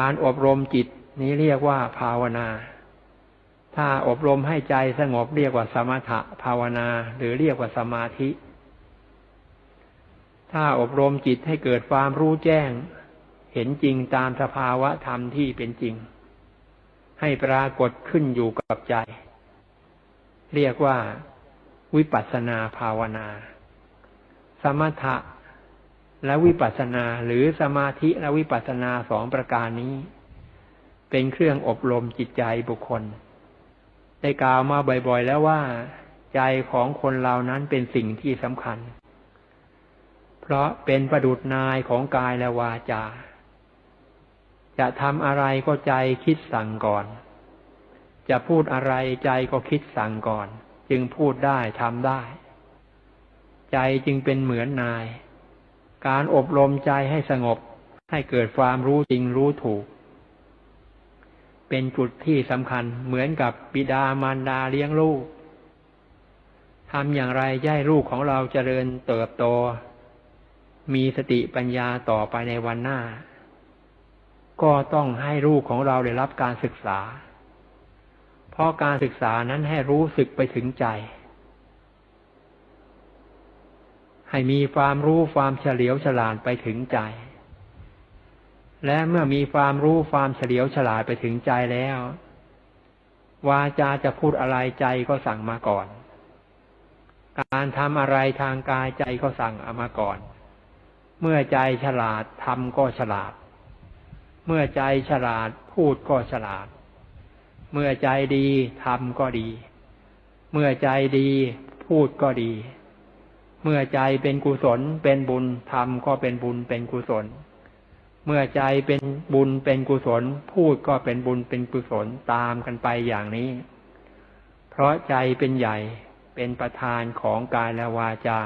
การอบรมจิตนี้เรียกว่าภาวนา ถ้าอบรมให้ใจสงบเรียกว่าสมถะภาวนา หรือเรียกว่าสมาธิ ถ้าอบรมจิตให้เกิดความรู้แจ้ง เห็นจริงตามสภาวะธรรมที่เป็นจริง ให้ปรากฏขึ้นอยู่กับใจ เรียกว่าวิปัสสนาภาวนา สมถะ และวิปัสสนาหรือสมาธิและวิปัสสนาสองประการนี้ เป็นเครื่องอบรมจิตใจบุคคล ได้กล่าวมาบ่อยๆแล้วว่า ใจของคนเรานั้นเป็นสิ่งที่สำคัญ เพราะเป็นประดุษนายของกายและวาจา จะทำอะไรก็ใจคิดสั่งก่อน จะพูดอะไรใจก็คิดสั่งก่อน จึงพูดได้ทำได้ ใจจึงเป็นเหมือนนาย การอบรมใจให้สงบ ให้เกิดความรู้จริงรู้ถูก เป็นจุดที่สำคัญเหมือนกับบิดามารดาเลี้ยงลูกทำอย่างไรให้ลูกของเราเจริญเติบโต มีสติปัญญาต่อไปในวันหน้า ก็ต้องให้ลูกของเราได้รับการศึกษา เพราะการศึกษานั้นให้รู้สึกไปถึงใจ ให้มีความรู้ความเฉลียวฉลาดไปถึงใจ และเมื่อมีความรู้ความเฉลียวฉลาดไปถึงใจแล้ว วาจาจะพูดอะไรใจก็สั่งมาก่อน การทำอะไรทางกายใจก็สั่งเอามาก่อน เมื่อใจฉลาดทำก็ฉลาด เมื่อใจฉลาดพูดก็ฉลาด เมื่อใจดีทำก็ดี เมื่อใจดีพูดก็ดี เมื่อใจเป็นกุศลเป็นบุญทำก็เป็นบุญเป็นกุศล เมื่อใจเป็นบุญเป็นกุศล พูดก็เป็นบุญเป็นกุศลตามกันไปอย่างนี้ เพราะใจเป็นใหญ่เป็นประธานของกายและวาจา